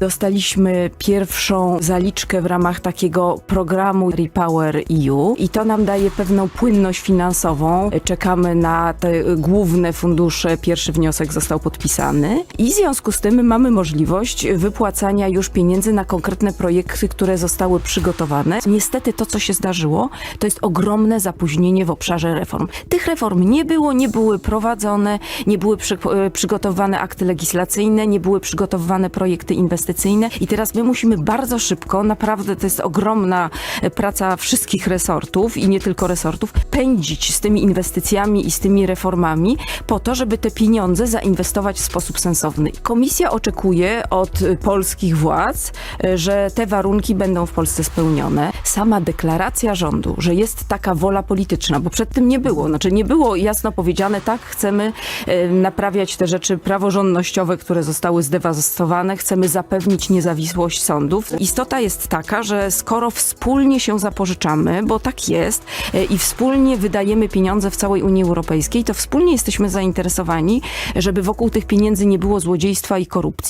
Dostaliśmy pierwszą zaliczkę w ramach takiego programu Repower EU i to nam daje pewną płynność finansową. Czekamy na te główne fundusze. Pierwszy wniosek został podpisany i w związku z tym mamy możliwość wypłacania już pieniędzy na konkretne projekty, które zostały przygotowane. Niestety to, co się zdarzyło, to jest ogromne zapóźnienie w obszarze reform. Tych reform nie było, nie były prowadzone, nie były przy, e, przygotowane akty legislacyjne, nie były przygotowywane projekty inwestycyjne i teraz my musimy bardzo szybko, naprawdę to jest ogromna e, praca wszystkich resortów i nie tylko resortów, pędzić z tymi inwestycjami i z tymi reformami po to, żeby te pieniądze zainwestować w sposób sensowny. Komisja oczekuje od polskich władz, e, że te warunki będą w Polsce spełnione. Sama deklaracja rządu, że jest taka wola polityczna, bo przed tym nie było. Znaczy nie było jasno powiedziane, tak, chcemy e, naprawiać te rzeczy praworządnościowe, które zostały zdewastowane, chcemy zapewnić niezawisłość sądów. Istota jest taka, że skoro wspólnie się zapożyczamy, bo tak jest, e, i wspólnie wydajemy pieniądze w całej Unii Europejskiej, to wspólnie jesteśmy zainteresowani, żeby wokół tych pieniędzy nie było złodziejstwa i korupcji,